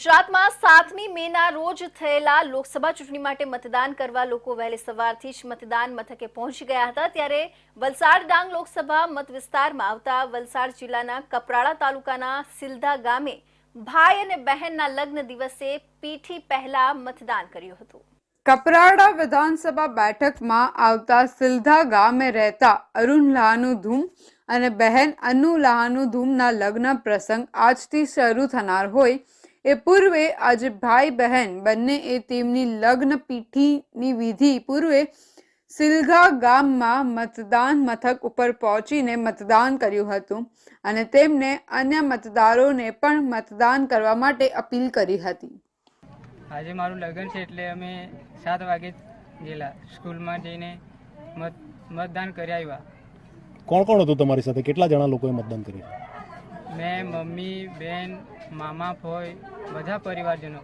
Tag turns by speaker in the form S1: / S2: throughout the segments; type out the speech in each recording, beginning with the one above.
S1: ગુજરાતમાં સાતમી મેના રોજ થયેલા લોકસભા ચૂંટણી માટે મતદાન કરવા લોકો વહેલી સવારથી જ મતદાન મથકે પહોંચી ગયા હતા. ત્યારે વલસાડ ડાંગ લોકસભા મત વિસ્તારમાં આવતા વલસાડ જિલ્લાના કપરાળા તાલુકાના સિલધા ગામે ભાઈ અને બહેનના લગ્ન દિવસે પીઠી પહેલા મતદાન કર્યું હતું.
S2: કપરાડા વિધાનસભા બેઠકમાં આવતા સિલધા ગામે રહેતા અરુણ લાહનું ધૂમ અને બહેન અનુ લાહનું ધૂમના લગ્ન પ્રસંગ આજથી શરૂ થનાર હોય એ પૂર્વે આજે ભાઈ બહેન બંને એ તેમની લગ્ન પીઠીની વિધિ પૂર્વે સિલઘા ગામમાં મતદાન મથક ઉપર પહોંચીને મતદાન કર્યું હતું અને તેમને અન્ય મતદારોને પણ મતદાન કરવા માટે અપીલ કરી હતી.
S3: આજે મારું લગ્ન છે એટલે અમે સાત વાગે ગયેલા. સ્કૂલમાં જઈને મત મતદાન કરી આવ્યા.
S4: કોણ કોણ હતું તમારી સાથે? કેટલા જણા લોકોએ મતદાન કર્યું?
S3: મેં, મમ્મી, બેન, મામા ફોઈ બધા પરિવારજનો.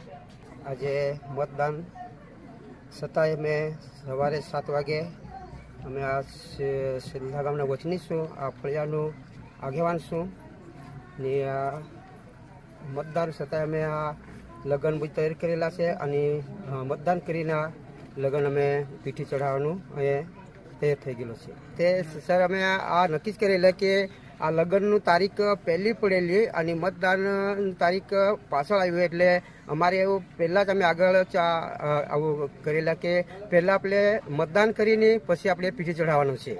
S5: આજે મતદાન છતાંય મેં સવારે સાત વાગે. અમે આ સિંધા ગામના વચની છું, આ ફળિયાનું આગેવાન છું. ને આ મતદાન છતાંય અમે આ લગ્ન બી તૈયાર કરેલા છે અને મતદાન કરીને લગ્ન અમે પીઠી ચઢાવવાનું અહીંયા તૈયાર થઈ ગયેલો છે. તે સર, અમે આ નક્કી જ કરેલા કે આ લગ્નનું તારીખ પહેલી પડેલી અને મતદાન તારીખ પાછળ આવ્યું એટલે અમારે એવું પહેલાં જ અમે આગળ આવું કરેલા કે પહેલાં આપણે મતદાન કરીને પછી આપણે પીઠી ચઢાવવાનું છે.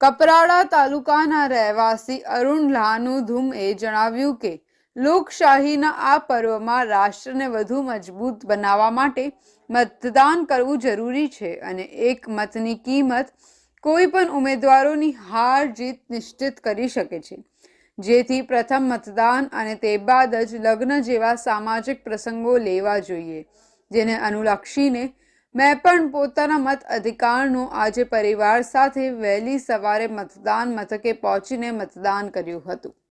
S2: કપરાડા તાલુકાના રહેવાસી અરુણ લાનુ ધુમએ જણાવ્યું કે, લોકશાહીના આ પર્વમાં રાષ્ટ્રને વધુ મજબૂત બનાવવા માટે મતદાન કરવું જરૂરી છે અને એક મતની કિંમત કોઈ પણ ઉમેદવારોની હાર જીત નિશ્ચિત કરી શકે છે. જેથી પ્રથમ મતદાન અને તે બાદ જ લગ્ન જેવા સામાજિક પ્રસંગો લેવા જોઈએ. જેને અનુલક્ષીને મેં પણ પોતાના મત અધિકારનો આજે પરિવાર સાથે વહેલી સવારે મતદાન મથકે પહોંચીને મતદાન કર્યું હતું.